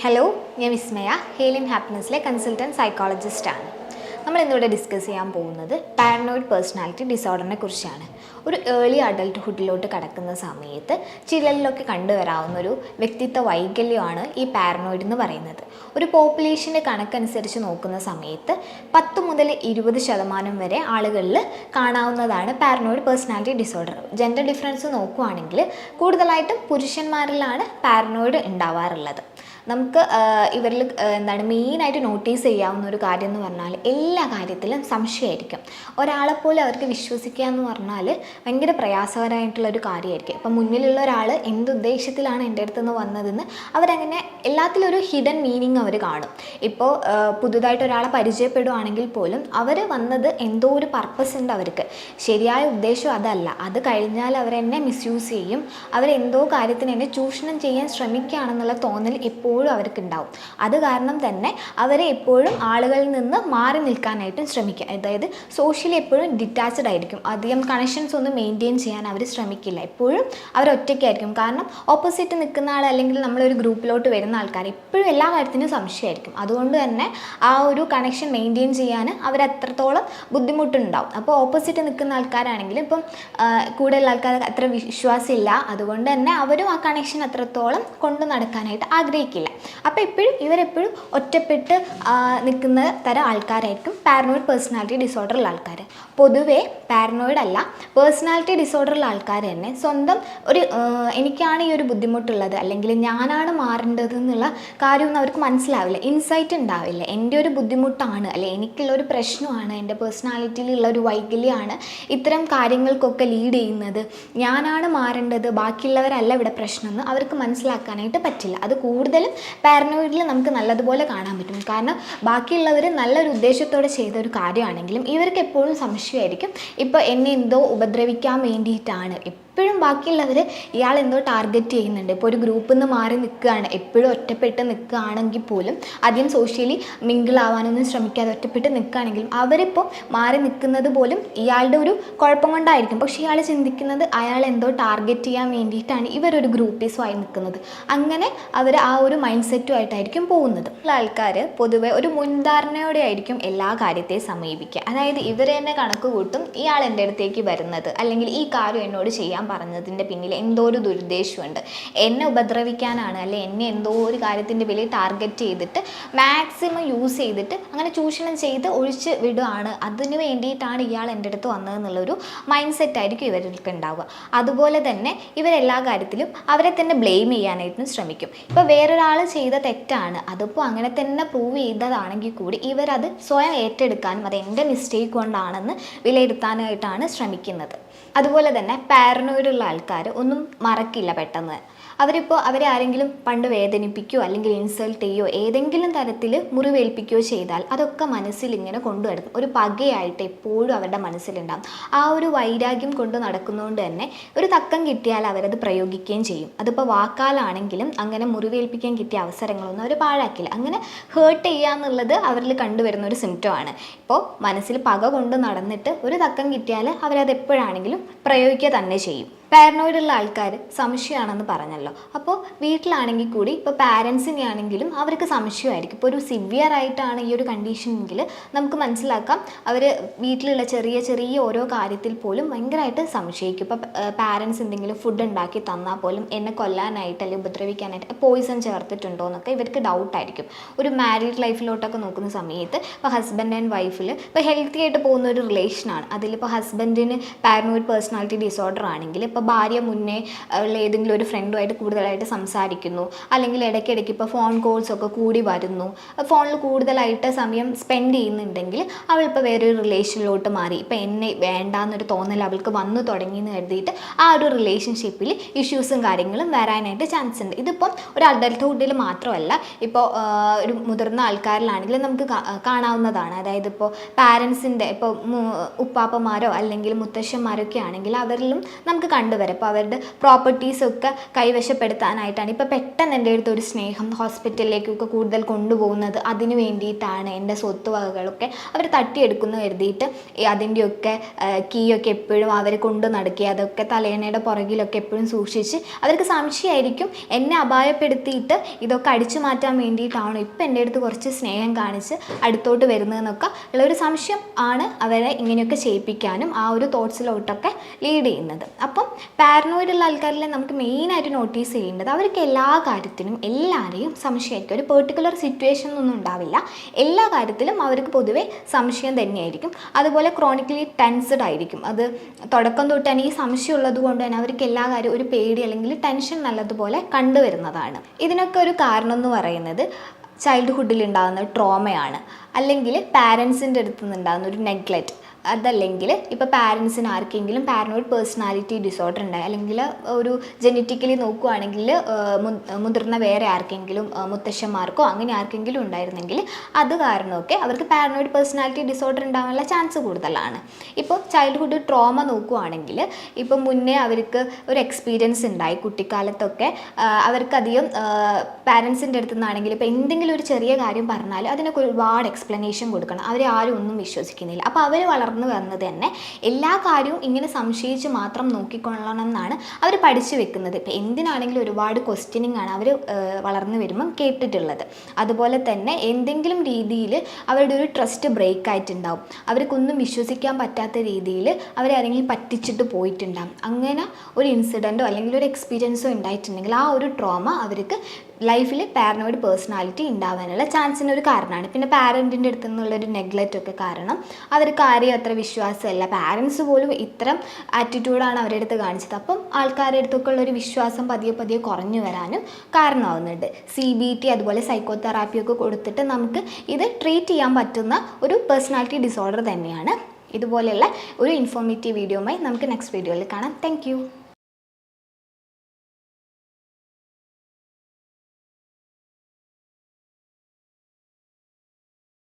Hello ഞാൻ വിസ്മയ. ഹേലിൻ ഹാപ്പിനെസ്സിലെ consultant സൈക്കോളജിസ്റ്റാണ് നമ്മൾ ഇന്നിവിടെ ഡിസ്കസ് ചെയ്യാൻ പോകുന്നത് പാരനോയിഡ് പേഴ്സണാലിറ്റി ഡിസോർഡറിനെ കുറിച്ചാണ്. ഒരു ഏർലി അഡൽട്ട്ഹുഡിലോട്ട് കടക്കുന്ന സമയത്ത് ചിലരിലൊക്കെ കണ്ടുവരാവുന്ന ഒരു വ്യക്തിത്വ വൈകല്യമാണ് ഈ പാരനോയിഡ് എന്ന് പറയുന്നത്. ഒരു പോപ്പുലേഷന്റെ കണക്കനുസരിച്ച് നോക്കുന്ന സമയത്ത് പത്ത് മുതൽ ഇരുപത് ശതമാനം വരെ ആളുകളിൽ കാണാവുന്നതാണ് paranoid personality disorder gender difference നോക്കുവാണെങ്കിൽ കൂടുതലായിട്ടും പുരുഷന്മാരിലാണ് പാരനോയിഡ് ഉണ്ടാവാറുള്ളത്. നമുക്ക് ഇവരിൽ എന്താണ് മെയിനായിട്ട് നോട്ടീസ് ചെയ്യാവുന്ന ഒരു കാര്യം എന്ന് പറഞ്ഞാൽ എല്ലാ കാര്യത്തിലും സംശയമായിരിക്കും. ഒരാളെപ്പോലെ അവർക്ക് വിശ്വസിക്കുക എന്ന് പറഞ്ഞാൽ ഭയങ്കര പ്രയാസകരമായിട്ടുള്ള ഒരു കാര്യമായിരിക്കും. ഇപ്പം മുന്നിലുള്ള ഒരാൾ എന്തുദ്ദേശത്തിലാണ് എന്റെ അടുത്ത് നിന്ന് വന്നതെന്ന് അവരങ്ങനെ എല്ലാത്തിലും ഒരു ഹിഡൻ മീനിങ് അവർ കാണും. ഇപ്പോൾ പുതുതായിട്ട് ഒരാളെ പരിചയപ്പെടുവാണെങ്കിൽ പോലും അവർ വന്നത് എന്തോ ഒരു പർപ്പസ് ഉണ്ട് അവർക്ക്. ശരിയായ ഉദ്ദേശം അതല്ല. അത് കഴിഞ്ഞാൽ അവരെന്നെ മിസ്യൂസ് ചെയ്യും. അവരെന്തോ കാര്യത്തിന് എന്നെ ചൂഷണം ചെയ്യാൻ ശ്രമിക്കുകയാണെന്നുള്ള തോന്നൽ എപ്പോഴും അവർക്ക് ഉണ്ടാവും അത് കാരണം തന്നെ അവരെ എപ്പോഴും ആളുകളിൽ നിന്ന് മാറി നിൽക്കാനായിട്ടും ശ്രമിക്കുക. അതായത് സോഷ്യലി എപ്പോഴും ഡിറ്റാച്ച്ഡ് ആയിരിക്കും. അധികം കണക്ഷൻസ് ഒന്നും മെയിന്റെയിൻ ചെയ്യാൻ അവർ ശ്രമിക്കില്ല. എപ്പോഴും അവർ ഒറ്റയ്ക്കായിരിക്കും. കാരണം ഓപ്പോസിറ്റ് നിൽക്കുന്ന ആൾ അല്ലെങ്കിൽ നമ്മളൊരു ഗ്രൂപ്പിലോട്ട് വരുന്ന ആൾക്കാർ എപ്പോഴും എല്ലാ കാര്യത്തിനും സംശയമായിരിക്കും. അതുകൊണ്ട് തന്നെ ആ ഒരു കണക്ഷൻ മെയിന്റെയിൻ ചെയ്യാൻ അവർ അത്രത്തോളം ബുദ്ധിമുട്ടുണ്ടാവും. അപ്പോൾ ഓപ്പോസിറ്റ് നിൽക്കുന്ന ആൾക്കാരാണെങ്കിലും ഇപ്പം കൂടുതൽ ആൾക്കാർ അത്ര വിശ്വാസമില്ല. അതുകൊണ്ട് തന്നെ അവരും ആ കണക്ഷൻ അത്രത്തോളം കൊണ്ടു നടക്കാനായിട്ട് ആഗ്രഹിക്കില്ല. അപ്പോൾ എപ്പോഴും ഇവരെപ്പോഴും ഒറ്റപ്പെട്ട് നിൽക്കുന്ന തരം ആൾക്കാരായിരിക്കും പാരനോയിഡ് പേഴ്സണാലിറ്റി ഡിസോർഡറുള്ള ആൾക്കാർ പൊതുവേ പാരനോയിഡ് അല്ല പേഴ്സണാലിറ്റി ഡിസോർഡറുള്ള ആൾക്കാർ തന്നെ സ്വന്തം ഒരു എനിക്കാണ് ഈ ഒരു ബുദ്ധിമുട്ടുള്ളത് അല്ലെങ്കിൽ ഞാനാണ് മാറേണ്ടത് എന്നുള്ള കാര്യമൊന്നും അവർക്ക് മനസ്സിലാവില്ല ഇൻസൈറ്റ് ഉണ്ടാവില്ല. എന്റെ ഒരു ബുദ്ധിമുട്ടാണ് അല്ലെ എനിക്കുള്ള ഒരു പ്രശ്നമാണ് എന്റെ പേഴ്സണാലിറ്റിയിലുള്ള ഒരു വൈകല്യമാണ് ഇത്തരം കാര്യങ്ങൾക്കൊക്കെ ലീഡ് ചെയ്യുന്നത്. ഞാനാണ് മാറേണ്ടത് ബാക്കിയുള്ളവരല്ല ഇവിടെ പ്രശ്നമെന്ന് അവർക്ക് മനസ്സിലാക്കാനായിട്ട് പറ്റില്ല. അത് കൂടുതലും പാരനോയിഡിൽ നമുക്ക് നല്ലതുപോലെ കാണാൻ പറ്റും. കാരണം ബാക്കിയുള്ളവർ നല്ലൊരു ഉദ്ദേശത്തോടെ ചെയ്ത ഒരു കാര്യമാണെങ്കിലും ഇവർക്ക് എപ്പോഴും സംശയമായിരിക്കും. ഇപ്പോൾ എന്നെ എന്തോ ഉപദ്രവിക്കാൻ വേണ്ടിയിട്ടാണ്. എപ്പോഴും ബാക്കിയുള്ളവർ ഇയാൾ എന്തോ ടാർഗറ്റ് ചെയ്യുന്നുണ്ട്. ഇപ്പോൾ ഒരു ഗ്രൂപ്പിൽ നിന്ന് മാറി നിൽക്കുകയാണ് എപ്പോഴും ഒറ്റപ്പെട്ട് നിൽക്കുകയാണെങ്കിൽ പോലും ആദ്യം സോഷ്യലി മിങ്കിൾ ആവാനൊന്നും ശ്രമിക്കാതെ ഒറ്റപ്പെട്ട് നിൽക്കുകയാണെങ്കിലും അവരിപ്പോൾ മാറി നിൽക്കുന്നത് പോലും ഇയാളുടെ ഒരു കുഴപ്പം കൊണ്ടായിരിക്കും. പക്ഷേ ഇയാൾ ചിന്തിക്കുന്നത് അയാൾ എന്തോ ടാർഗറ്റ് ചെയ്യാൻ വേണ്ടിയിട്ടാണ് ഇവരൊരു ഗ്രൂപ്പീസുമായി നിൽക്കുന്നത് അങ്ങനെ അവർ ആ ഒരു മൈൻഡ് സെറ്റുമായിട്ടായിരിക്കും പോകുന്നത്. ആൾക്കാർ പൊതുവെ ഒരു മുൻധാരണയോടെ ആയിരിക്കും എല്ലാ കാര്യത്തെയും സമീപിക്കുക. അതായത് ഇവരെന്നെ കണക്ക് കൂട്ടും ഇയാൾ എന്റെ അടുത്തേക്ക് വരുന്നത്. അല്ലെങ്കിൽ ഈ കാര്യം എന്നോട് ചെയ്യാൻ പറഞ്ഞതിന്റെ പിന്നിൽ എന്തോ ഒരു ദുരുദ്ദേശമുണ്ട്. എന്നെ ഉപദ്രവിക്കാനാണ് അല്ലെ എന്നെ എന്തോ ഒരു കാര്യത്തിന്റെ പേരിൽ ടാർഗറ്റ് ചെയ്തിട്ട് മാക്സിമം യൂസ് ചെയ്തിട്ട് അങ്ങനെ ചൂഷണം ചെയ്ത് ഒഴിച്ച് വിടുകയാണ് അതിന് വേണ്ടിയിട്ടാണ് ഇയാൾ എന്റെ അടുത്ത് വന്നതെന്നുള്ളൊരു മൈൻഡ് സെറ്റ് ആയിരിക്കും ഇവർക്ക് ഉണ്ടാവുക. അതുപോലെ തന്നെ ഇവരെല്ലാ കാര്യത്തിലും അവരെ തന്നെ ബ്ലെയിം ചെയ്യാനായിട്ടും ശ്രമിക്കും. ഇപ്പോൾ വേറൊരാൾ ചെയ്ത തെറ്റാണ്. അതിപ്പോൾ അങ്ങനെ തന്നെ പ്രൂവ് ചെയ്തതാണെങ്കിൽ കൂടി ഇവരത് സ്വയം ഏറ്റെടുക്കാനും അത് എന്റെ മിസ്റ്റേക്ക് കൊണ്ടാണെന്ന് വിലയിരുത്താനായിട്ടാണ് ശ്രമിക്കുന്നത്. അതുപോലെ തന്നെ പാരനോയിഡുള്ള ആൾക്കാർ ഒന്നും മറക്കില്ല പെട്ടെന്ന്. അവരിപ്പോൾ അവരെ ആരെങ്കിലും പണ്ട് വേദനിപ്പിക്കുകയോ അല്ലെങ്കിൽ ഇൻസൾട്ട് ചെയ്യുകയോ ഏതെങ്കിലും തരത്തിൽ മുറിവേൽപ്പിക്കുകയോ ചെയ്താൽ അതൊക്കെ മനസ്സിൽ ഇങ്ങനെ കൊണ്ടുവരുന്നു. ഒരു പകയായിട്ട് എപ്പോഴും അവരുടെ മനസ്സിലുണ്ടാകും ആ ഒരു വൈരാഗ്യം കൊണ്ട് നടക്കുന്നതുകൊണ്ട് തന്നെ ഒരു തക്കം കിട്ടിയാൽ അവരത് പ്രയോഗിക്കുകയും ചെയ്യും. അതിപ്പോൾ വാക്കാലാണെങ്കിലും അങ്ങനെ മുറിവേൽപ്പിക്കാൻ കിട്ടിയ അവസരങ്ങളൊന്നും അവർ പാഴാക്കില്ല. അങ്ങനെ ഹേർട്ട് ചെയ്യുക എന്നുള്ളത് അവരിൽ കണ്ടുവരുന്ന ഒരു സിംറ്റമാണ് ഇപ്പോൾ മനസ്സിൽ പക കൊണ്ട് നടന്നിട്ട് ഒരു തക്കം കിട്ടിയാൽ അവരത് എപ്പോഴാണെങ്കിലും പ്രയോഗിക്കുക തന്നെ ചെയ്യും. പാരനോയിഡുള്ള ആൾക്കാർ സംശയമാണെന്ന് പറഞ്ഞല്ലോ. അപ്പോൾ വീട്ടിലാണെങ്കിൽ കൂടി ഇപ്പോൾ പാരൻസിനെ ആണെങ്കിലും അവർക്ക് സംശയമായിരിക്കും. ഇപ്പോൾ ഒരു സിവിയർ ആയിട്ടാണ് ഈ ഒരു കണ്ടീഷനെങ്കിൽ നമുക്ക് മനസ്സിലാക്കാം. അവർ വീട്ടിലുള്ള ചെറിയ ചെറിയ ഓരോ കാര്യത്തിൽ പോലും ഭയങ്കരമായിട്ട് സംശയിക്കും. ഇപ്പോൾ പാരൻസ് എന്തെങ്കിലും ഫുഡ് ഉണ്ടാക്കി തന്നാൽ പോലും എന്നെ കൊല്ലാനായിട്ട് അല്ലെങ്കിൽ ഉപദ്രവിക്കാനായിട്ട് പോയിസൺ ചേർത്തിട്ടുണ്ടോ എന്നൊക്കെ ഇവർക്ക് ഡൗട്ടായിരിക്കും ഒരു മാരീഡ് ലൈഫിലോട്ടൊക്കെ നോക്കുന്ന സമയത്ത് ഇപ്പോൾ ഹസ്ബൻഡ് ആൻഡ് വൈഫിൽ ഇപ്പോൾ ഹെൽത്തി ആയിട്ട് പോകുന്ന ഒരു റിലേഷനാണ് അതിലിപ്പോൾ ഹസ്ബൻഡിന് പാരനോയിഡ് പേഴ്സണാലിറ്റി ഡിസോർഡർ ആണെങ്കിൽ ഇപ്പോൾ ഭാര്യ മുന്നേ ഉള്ള ഏതെങ്കിലും ഒരു ഫ്രണ്ടുമായിട്ട് കൂടുതലായിട്ട് സംസാരിക്കുന്നു. അല്ലെങ്കിൽ ഇടയ്ക്കിടയ്ക്ക് ഇപ്പോൾ ഫോൺ കോൾസ് ഒക്കെ കൂടി വരുന്നു. ഫോണിൽ കൂടുതലായിട്ട് സമയം സ്പെൻഡ് ചെയ്യുന്നുണ്ടെങ്കിൽ അവൾ ഇപ്പോൾ വേറൊരു റിലേഷനിലോട്ട് മാറി. ഇപ്പോൾ എന്നെ വേണ്ടാന്നൊരു തോന്നൽ അവൾക്ക് വന്നു തുടങ്ങി എന്ന് കരുതിയിട്ട് ആ ഒരു റിലേഷൻഷിപ്പിൽ ഇഷ്യൂസും കാര്യങ്ങളും വരാനായിട്ട് ചാൻസ് ഉണ്ട്. ഇതിപ്പം ഒരു അഡൽട്ട്ഹുഡിൽ മാത്രമല്ല ഇപ്പോൾ ഒരു മുതിർന്ന ആൾക്കാരിലാണെങ്കിലും നമുക്ക് കാണാവുന്നതാണ്. അതായത് ഇപ്പോൾ പാരൻസിന്റെ ഇപ്പോൾ ഉപ്പാപ്പമാരോ അല്ലെങ്കിൽ മുത്തശ്ശന്മാരൊക്കെ ആണെങ്കിൽ അവരിലും നമുക്ക് കണ്ടുവരാം ഇപ്പോൾ അവരുടെ പ്രോപ്പർട്ടീസൊക്കെ കൈവശപ്പെടുത്താനായിട്ടാണ് ഇപ്പോൾ പെട്ടെന്ന് എന്റെ അടുത്ത് ഒരു സ്നേഹം ഹോസ്പിറ്റലിലേക്കൊക്കെ കൂടുതൽ കൊണ്ടുപോകുന്നത് അതിനു വേണ്ടിയിട്ടാണ് എന്റെ സ്വത്ത് വകകളൊക്കെ അവർ തട്ടിയെടുക്കുന്നു കരുതിയിട്ട്. അതിന്റെയൊക്കെ കീയൊക്കെ എപ്പോഴും അവർ കൊണ്ടു നടക്കുക അതൊക്കെ തലേണയുടെ പുറകിലൊക്കെ എപ്പോഴും സൂക്ഷിച്ച് അവർക്ക് സംശയമായിരിക്കും. എന്നെ അപായപ്പെടുത്തിയിട്ട് ഇതൊക്കെ അടിച്ചു മാറ്റാൻ വേണ്ടിയിട്ടാണോ ഇപ്പം എന്റെ അടുത്ത് കുറച്ച് സ്നേഹം കാണിച്ച് അടുത്തോട്ട് വരുന്നതെന്നൊക്കെ ഉള്ളൊരു സംശയം ആണ് അവരെ ഇങ്ങനെയൊക്കെ ചെയ്യിപ്പിക്കാനും ആ ഒരു തോട്ട്സിലോട്ടൊക്കെ ലീഡ് ചെയ്യുന്നത്. അപ്പം പാരനോയിഡുള്ള ആൾക്കാരിൽ നമുക്ക് മെയിനായിട്ട് നോട്ടീസ് ചെയ്യേണ്ടത് അവർക്ക് എല്ലാ കാര്യത്തിനും എല്ലാവരെയും സംശയമായിരിക്കും. ഒരു പെർട്ടിക്കുലർ സിറ്റുവേഷൻ ഒന്നും ഉണ്ടാവില്ല. എല്ലാ കാര്യത്തിലും അവർക്ക് പൊതുവെ സംശയം തന്നെയായിരിക്കും. അതുപോലെ ക്രോണിക്കലി ടെൻസ്ഡ് ആയിരിക്കും. അത് തുടക്കം തൊട്ട് തന്നെ ഈ സംശയം ഉള്ളത് കൊണ്ട് തന്നെ അവർക്ക് എല്ലാ കാര്യവും ഒരു പേടി അല്ലെങ്കിൽ ടെൻഷൻ നല്ലതുപോലെ കണ്ടുവരുന്നതാണ്. ഇതിനൊക്കെ ഒരു കാരണം എന്ന് പറയുന്നത് ചൈൽഡ്ഹുഡിൽ ഉണ്ടാകുന്ന ട്രോമയാണ് അല്ലെങ്കിൽ പാരൻസിന്റെ അടുത്ത് നിന്നുണ്ടാകുന്ന ഒരു നെഗ്ലക്റ്റ് അതല്ലെങ്കിൽ ഇപ്പോൾ പാരൻസിന് ആർക്കെങ്കിലും പാരനോയിഡ് പേഴ്സണാലിറ്റി ഡിസോർഡർ ഉണ്ടായി അല്ലെങ്കിൽ ഒരു ജനറ്റിക്കലി നോക്കുകയാണെങ്കിൽ മുതിർന്ന വേറെ ആർക്കെങ്കിലും മുത്തശ്ശന്മാർക്കോ അങ്ങനെ ആർക്കെങ്കിലും ഉണ്ടായിരുന്നെങ്കിൽ അത് കാരണമൊക്കെ അവർക്ക് പാരനോയിഡ് പേഴ്സണാലിറ്റി ഡിസോർഡർ ഉണ്ടാകാനുള്ള ചാൻസ് കൂടുതലാണ്. ഇപ്പോൾ ചൈൽഡ്ഹുഡ് ട്രോമ നോക്കുകയാണെങ്കിൽ ഇപ്പോൾ മുന്നേ അവർക്ക് ഒരു എക്സ്പീരിയൻസ് ഉണ്ടായി കുട്ടിക്കാലത്തൊക്കെ അവർക്കധികം പാരൻസിന്റെ അടുത്ത് നിന്നാണെങ്കിൽ ഇപ്പോൾ എന്തെങ്കിലും ഒരു ചെറിയ കാര്യം പറഞ്ഞാൽ അതിനൊക്കെ ഒരുപാട് എക്സ്പ്ലനേഷൻ കൊടുക്കണം. അവരെ ആരും ഒന്നും വിശ്വസിക്കുന്നില്ല. അപ്പോൾ അവർ വളർന്നു വന്നത് തന്നെ എല്ലാ കാര്യവും ഇങ്ങനെ സംശയിച്ച് മാത്രം നോക്കിക്കൊള്ളണം എന്നാണ് അവർ പഠിച്ചു വെക്കുന്നത്. ഇപ്പോൾ എന്തിനാണെങ്കിലും ഒരുപാട് ക്വസ്റ്റ്യനിങ് ആണ് അവർ വളർന്നു വരുമ്പം കേട്ടിട്ടുള്ളത്. അതുപോലെ തന്നെ എന്തെങ്കിലും രീതിയിൽ അവരുടെ ഒരു ട്രസ്റ്റ് ബ്രേക്ക് ആയിട്ടുണ്ടാവും. അവർക്കൊന്നും വിശ്വസിക്കാൻ പറ്റാത്ത രീതിയിൽ അവരെ ആരെങ്കിലും പറ്റിച്ചിട്ട് പോയിട്ടുണ്ടാകും അങ്ങനെ ഒരു ഇൻസിഡന്റോ അല്ലെങ്കിൽ ഒരു എക്സ്പീരിയൻസോ ഉണ്ടായിട്ടുണ്ടെങ്കിൽ ആ ഒരു ട്രോമ അവർക്ക് ലൈഫിൽ പാരനോയിഡ് പേഴ്സണാലിറ്റി ഉണ്ടാവാനുള്ള ചാൻസിന് ഒരു കാരണമാണ്. പിന്നെ പാരന്റിന്റെ അടുത്ത് നിന്നുള്ളൊരു നെഗ്ലക്റ്റ് ഒക്കെ കാരണം അവർക്ക് ആരെയും അത്ര വിശ്വാസമല്ല. പാരൻസ് പോലും ഇത്തരം ആറ്റിറ്റ്യൂഡാണ് അവരുടെ അടുത്ത് കാണിച്ചത്. അപ്പം ആൾക്കാരുടെ അടുത്തൊക്കെ ഉള്ളൊരു വിശ്വാസം പതിയെ പതിയെ കുറഞ്ഞു വരാനും കാരണമാവുന്നുണ്ട്. സി ബി ടി അതുപോലെ സൈക്കോ തെറാപ്പി ഒക്കെ കൊടുത്തിട്ട് നമുക്ക് ഇത് ട്രീറ്റ് ചെയ്യാൻ പറ്റുന്ന ഒരു പേഴ്സണാലിറ്റി ഡിസോർഡർ തന്നെയാണ്. ഇതുപോലെയുള്ള ഒരു ഇൻഫോർമേറ്റീവ് വീഡിയോയുമായി നമുക്ക് നെക്സ്റ്റ് വീഡിയോയിൽ കാണാം. താങ്ക്